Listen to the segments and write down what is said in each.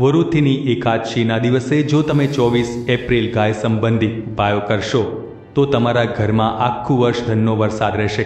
વરુથીની એકાદશીના દિવસે જો તમે ચોવીસ એપ્રિલ ગાય સંબંધી ઉપાયો કરશો, તો તમારા ઘરમાં આખું વર્ષ ધનનો વરસાદ રહેશે.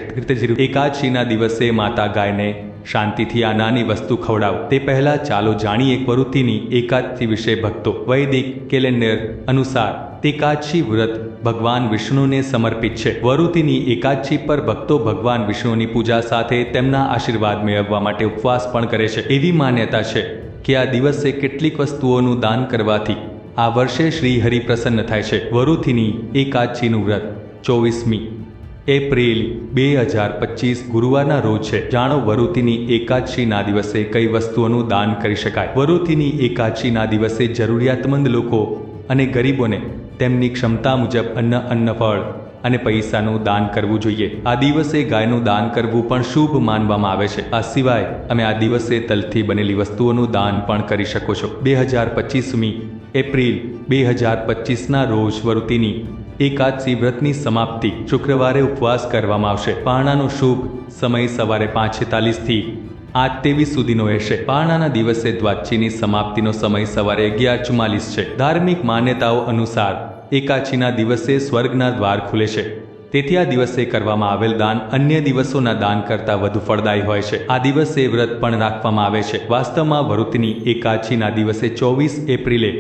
એકાદશીના દિવસે માતા ગાયને શાંતિથી આ નાની વસ્તુ ખવડાવો. તે પહેલા ચાલો જાણીએ વરુથીની એકાદશી વિશે ભક્તો. વૈદિક કેલેન્ડર અનુસાર એકાદશી વ્રત ભગવાન વિષ્ણુને સમર્પિત છે. વરુતિની એકાદશી પર ભક્તો ભગવાન વિષ્ણુની પૂજા સાથે તેમના આશીર્વાદ મેળવવા માટે ઉપવાસ પણ કરે છે. એવી માન્યતા છે કે આ દિવસે કેટલીક વસ્તુઓનું દાન કરવાથી આ વર્ષે શ્રી હરિ પ્રસન્ન થાય છે. વરુથીની એકાદશીનું વ્રત, ચોવીસમી એપ્રિલ બે હજાર પચીસ ગુરુવારના રોજ છે. જાણો વરુતિની એકાદશીના દિવસે કઈ વસ્તુઓનું દાન કરી શકાય? વરુતિની એકાદશીના દિવસે જરૂરિયાતમંદ લોકો અને ગરીબોને તેમની ક્ષમતા મુજબ અન્ન અન્ન ફળ અને પૈસાનું દાન કરવું જોઈએ. આ દિવસે ગાયનું દાન કરવું પણ શુભ માનવામાં આવે છે. આ સિવાય અમે આ દિવસે તલથી બનેલી વસ્તુઓનું દાન પણ કરી શકો છો. બે હજાર પચીસમી એપ્રિલ બે હજાર પચીસના રોજ વૃત્તિની એકાદશી વ્રતની સમાપ્તિ શુક્રવારે ઉપવાસ કરવામાં આવશે. પારણાનો શુભ સમય સવારે પાંચ છેતાલીસથી આઠ તેવીસ સુધીનો રહેશે. પારણાના દિવસે દ્વાચીની સમાપ્તિનો સમય સવારે અગિયાર ચુમ્માલીસ છે. ધાર્મિક માન્યતાઓ અનુસાર એકાદશીના દિવસે સ્વર્ગના દ્વાર ખુલે છે. તેથી આ દિવસે કરવામાં આવેલ દાન અન્ય દિવસોના દાન કરતાં વધુ ફળદાયી હોય છે. આ દિવસે વ્રત પણ રાખવામાં આવે છે. વાસ્તવમાં વરુતની એકાચીના દિવસે ચોવીસ એપ્રિલે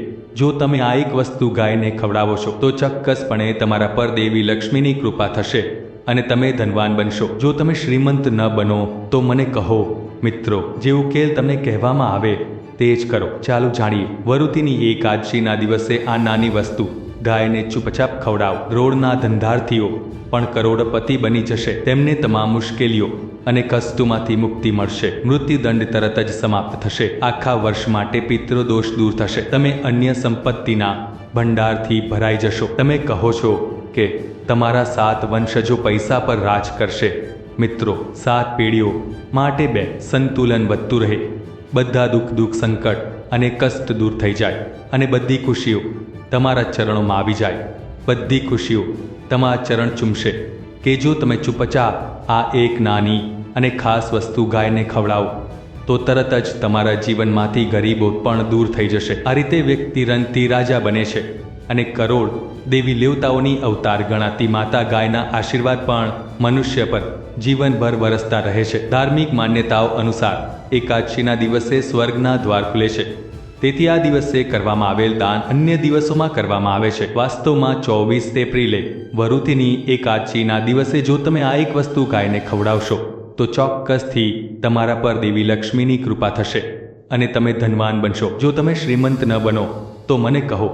જો તમે આ એક વસ્તુ ગાયને ખવડાવો છો, તો ચોક્કસપણે તમારા પર દેવી લક્ષ્મીની કૃપા થશે અને તમે ધનવાન બનશો. જો તમે શ્રીમંત ન બનો, તો મને કહો, મિત્રો જે ઉકેલ તમને કહેવામાં આવે, તે જ કરો. ચાલો જાણીએ વરુતિની એકાદશીના દિવસે આ નાની વસ્તુ ગાયને ચૂપચાપ ખવડાવ. રોડના ધંધાર્થીઓ પણ કરોડપતિ બની જશે. તેમને તમામ મુશ્કેલીઓ અને કસ્તુમાંથી મુક્તિ મળશે. મૃત્યુદંડ તરત જ સમાપ્ત થશે. આખા વર્ષ માટે પિતૃદોષ દૂર થશે. તમે અન્ય સંપત્તિના ભંડારથી ભરાઈ જશો. તમે કહો છો કે તમારા સાત વંશજો પૈસા પર રાજ કરશે. મિત્રો, સાત પેઢીઓ માટે બે. સંતુલન વધતું રહે. બધા દુઃખ દુઃખ સંકટ અને કષ્ટ દૂર થઈ જાય. અને બધી ખુશીઓ તમારા ચરણોમાં આવી જાય. બધી ખુશીઓ તમારા ચરણ ચૂમશે. કે જો તમે ચૂપચા આ એક નાની અને ખાસ વસ્તુ ગાયને ખવડાવો. તો તરત જ તમારા જીવનમાંથી ગરીબો પણ દૂર થઈ જશે. આ રીતે વ્યક્તિ રનથી રાજા બને છે અને કરોડ દેવી દેવતાઓની અવતાર ગણાતી માતા ગાયના આશીર્વાદ પણ મનુષ્ય પર જીવનભર વરસતા રહે છે. ધાર્મિક માન્યતાઓ અનુસાર એકાદશીના દિવસે સ્વર્ગના દ્વાર ખુલે છે. તેથી આ દિવસે કરવામાં આવેલ દાન અન્ય દિવસોમાં કરવામાં આવે છે. વાસ્તવમાં ચોવીસ એપ્રિલે વરુતિની એકાદશીના દિવસે જો તમે આ એક વસ્તુ ગાયને ખવડાવશો, તો ચોક્કસથી તમારા પર દેવી લક્ષ્મીની કૃપા થશે અને તમે ધનવાન બનશો. જો તમે શ્રીમંત ન બનો, તો મને કહો,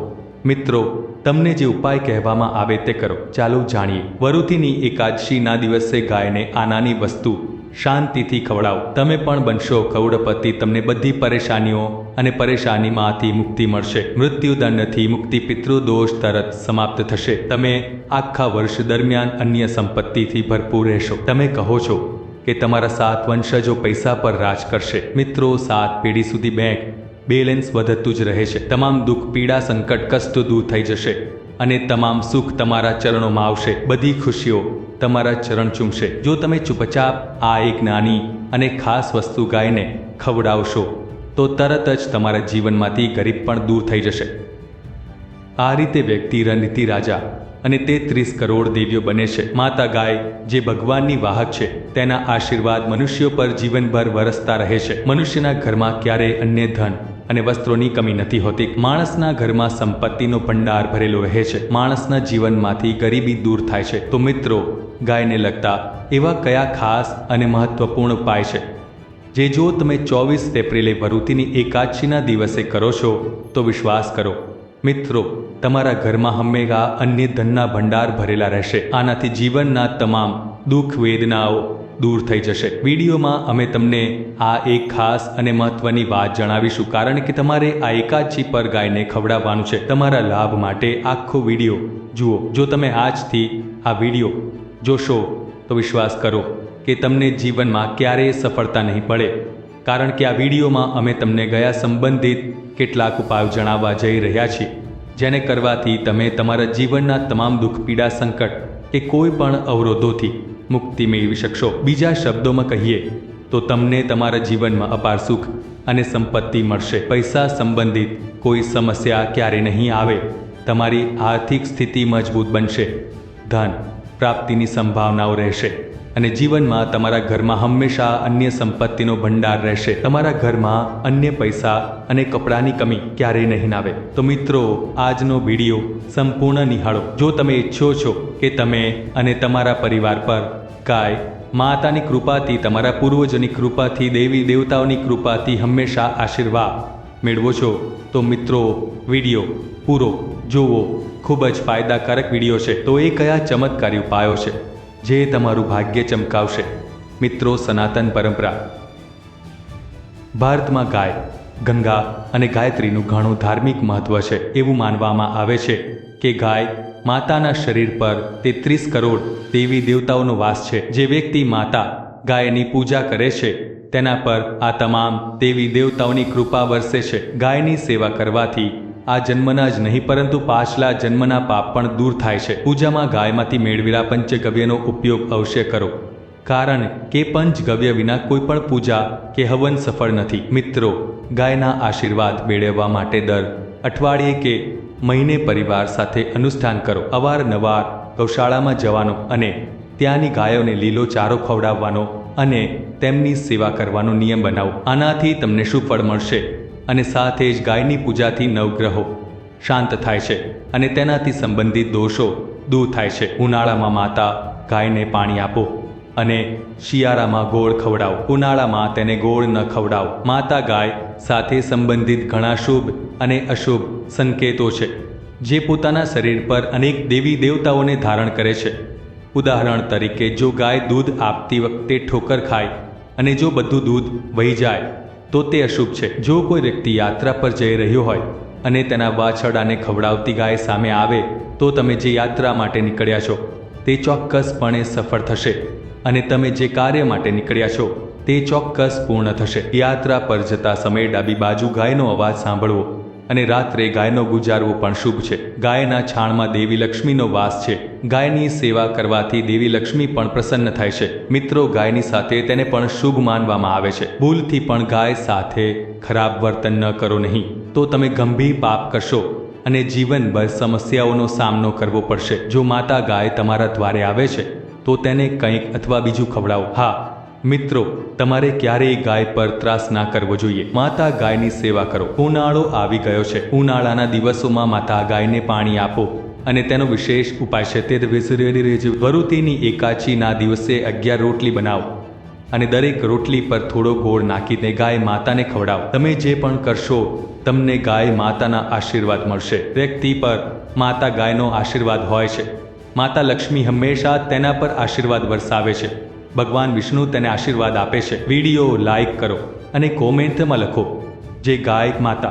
મિત્રો, તમને જે ઉપાય કહેવામાં આવે તે કરો. ચાલો જાણીએ. વરુથીની એકાદશીના દિવસે ગાયને આ નાની વસ્તુ શાંતિથી ખવડાવો. તમે પણ બનશો કરોડપતિ, તમને બધી પરેશાનીઓ અને પરેશાનીમાંથી મુક્તિ મળશે. મૃત્યુદંડથી મુક્તિ, પિતૃદોષ તરત સમાપ્ત થશે. તમે આખા વર્ષ દરમિયાન અન્ય સંપત્તિથી ભરપૂર રહેશો. તમે કહો છો કે તમારા સાત વંશજો પૈસા પર રાજ કરશે. મિત્રો, સાત પેઢી સુધી બેંક બેલેન્સ વધતું જ રહે છે. તમામ દુઃખ, પીડા, સંકટ, કષ્ટ દૂર થઈ જશે. અને તમામ સુખ તમારા ચરણોમાં આવશે. બધી ખુશીઓ તમારા ચરણ ચૂમશે. જો તમે ચૂપચાપ આ એક નાની અને ખાસ વસ્તુ ગાયને ખવડાવશો, તો તરત જ તમારા જીવનમાંથી ગરીબ પણ દૂર થઈ જશે. આ રીતે વ્યક્તિ રણનીતિ રાજા અને તે ત્રીસ કરોડ દેવીઓ બને છે. માતા ગાય જે ભગવાનની વાહક છે, તેના આશીર્વાદ મનુષ્યો પર જીવનભર વરસતા રહે છે. મનુષ્યના ઘરમાં ક્યારેય અન્ય ધન અને વસ્ત્રોની કમી નથી હોતી. માણસના ઘરમાં સંપત્તિનો ભંડાર ભરેલો રહે છે. માણસના જીવનમાંથી ગરીબી દૂર થાય છે. તો મિત્રો, ગાયને લગતા એવા કયા ખાસ અને મહત્વપૂર્ણ ઉપાય છે? જે જો તમે ચોવીસ એપ્રિલે ભરૂતીની એકાદશીના દિવસે કરો છો, તો વિશ્વાસ કરો. મિત્રો, તમારા ઘરમાં હંમેશા અન્ય ધનના ભંડાર ભરેલા રહેશે. આનાથી જીવનના તમામ દુઃખ, વેદનાઓ દૂર થઈ જશે. વિડીયોમાં અમે તમને આ એક ખાસ અને મહત્વની વાત જણાવીશું, કારણ કે તમારે આ એકાદશી પર ગાયને ખવડાવવાનું છે. તમારા લાભ માટે આખો વીડિયો જુઓ. જો તમે આજથી આ વીડિયો જોશો, તો વિશ્વાસ કરો કે તમને જીવનમાં ક્યારેય સફળતા નહીં પડે. કારણ કે આ વિડીયોમાં અમે તમને ગયા સંબંધિત કેટલાક ઉપાયો જણાવવા જઈ રહ્યા છીએ. જેને કરવાથી તમે તમારા જીવનના તમામ દુઃખ, પીડા, સંકટ કે કોઈ પણ અવરોધોથી મુક્તિ મેળવી શકશો. બીજા શબ્દોમાં કહીએ, તો તમને તમારા જીવનમાં અપાર સુખ અને સંપત્તિ મળશે. પૈસા સંબંધિત કોઈ સમસ્યા ક્યારે નહીં આવે. તમારી આર્થિક સ્થિતિ મજબૂત બનશે. ધન પ્રાપ્તિની સંભાવનાઓ રહેશે અને જીવનમાં તમારા ઘરમાં હંમેશા અન્ય સંપત્તિનો ભંડાર રહેશે. તમારા ઘરમાં અન્ય પૈસા અને કપડાની કમી ક્યારેય નહીં આવે. તો મિત્રો, આજનો વીડિયો સંપૂર્ણ નિહાળો. જો તમે ઈચ્છો છો કે તમે અને તમારા પરિવાર પર ગાય, માતાની કૃપાથી, તમારા પૂર્વજોની કૃપાથી, દેવી દેવતાઓની કૃપાથી હંમેશા આશીર્વાદ મેળવો છો. તો મિત્રો, વીડિયો પૂરો જુઓ. ખૂબ જ ફાયદાકારક વીડિયો છે. તો એ કયા ચમત્કારી ઉપાયો છે? જે તમારું ભાગ્ય ચમકાવશે. મિત્રો, સનાતન પરંપરા. ભારતમાં ગાય, ગંગા અને ગાયત્રીનું ઘણું ધાર્મિક મહત્વ છે. એવું માનવામાં આવે છે કે ગાય માતાના શરીર પર તેત્રીસ કરોડ દેવી દેવતાઓનો વાસ છે. જે વ્યક્તિ માતા ગાયની પૂજા કરે છે, તેના પર આ તમામ દેવી દેવતાઓની કૃપા વરસે છે. ગાયની સેવા કરવાથી આ જન્મના જ નહીં, પરંતુ પાછલા જન્મના પાપ પણ દૂર થાય છે. પૂજામાં ગાયમાંથી મેળવેલા પંચગવ્યનો ઉપયોગ અવશ્ય કરો. કારણ કે પંચગવ્ય વિના કોઈ પણ પૂજા કે હવન સફળ નથી. મિત્રો, ગાયના આશીર્વાદ મેળવવા માટે દર અઠવાડિયે કે મહિને પરિવાર સાથે અનુષ્ઠાન કરો. અવારનવાર ગૌશાળામાં જવાનો અને ત્યાંની ગાયોને લીલો ચારો ખવડાવવાનો અને તેમની સેવા કરવાનો નિયમ બનાવો. આનાથી તમને શું ફળ મળશે? અને સાથે જ ગાયની પૂજાથી નવગ્રહો શાંત થાય છે અને તેનાથી સંબંધિત દોષો દૂર થાય છે. ઉનાળામાં માતા ગાયને પાણી આપો. અને શિયાળામાં ગોળ ખવડાવો. ઉનાળામાં તેને ગોળ ન ખવડાવો. માતા ગાય સાથે સંબંધિત ઘણા શુભ અને અશુભ સંકેતો છે, જે પોતાના શરીર પર અનેક દેવી દેવતાઓને ધારણ કરે છે. ઉદાહરણ તરીકે, જો ગાય દૂધ આપતી વખતે ઠોકર ખાય અને જો બધું દૂધ વહી જાય, તો તે અશુભ છે. જો કોઈ વ્યક્તિ યાત્રા પર જઈ રહ્યો હોય અને તેના વાછરડાને ખવડાવતી ગાય સામે આવે, તો તમે જે યાત્રા માટે નીકળ્યા છો, તે ચોક્કસપણે સફળ થશે. અને તમે જે કાર્ય માટે નીકળ્યા છો, તે ચોક્કસ પૂર્ણ થશે. યાત્રા પર જતા સમયે ડાબી બાજુ ગાયનો અવાજ સાંભળવો અને રાત્રે ગાયનો ગુજારવો પણ શુભ છે. ગાયના છાણમાં દેવી લક્ષ્મીનો વાસ છે. ગાયની સેવા કરવાથી દેવી લક્ષ્મી પણ પ્રસન્ન થાય છે. મિત્રો, ગાયની સાથે તેને પણ શુભ માનવામાં આવે છે. ભૂલથી પણ ગાય સાથે ખરાબ વર્તન ન કરો નહીં. તો તમે ગંભીર પાપ કરશો અને જીવનભર સમસ્યાઓનો સામનો કરવો પડશે. જો માતા ગાય તમારા દ્વારે આવે છે તો તેને કંઈક અથવા બીજું ખવડાવો. હા, મિત્રો, તમારે ક્યારેય ગાય પર ત્રાસ ના કરવો જોઈએ. માતા ગાયની સેવા કરો. ઉનાળો આવી ગયો છે. ઉનાળાના દિવસોમાં માતા ગાયને પાણી આપો અને તેનો વિશેષ ઉપાય છે તે વિસરેલી રહેજો. વરુતીની એકાચીના દિવસે અગિયાર રોટલી બનાવો અને દરેક રોટલી પર થોડો ગોળ નાખીને ગાય માતાને ખવડાવો. તમે જે પણ કરશો, તમને ગાય માતાના આશીર્વાદ મળશે. વ્યક્તિ પર માતા ગાયનો આશીર્વાદ હોય છે. માતા લક્ષ્મી હંમેશા તેના પર આશીર્વાદ વરસાવે છે. ભગવાન વિષ્ણુ તેને આશીર્વાદ આપે છે. વીડિયો લાઈક કરો અને કોમેન્ટમાં લખો. જે ગાયક માતા.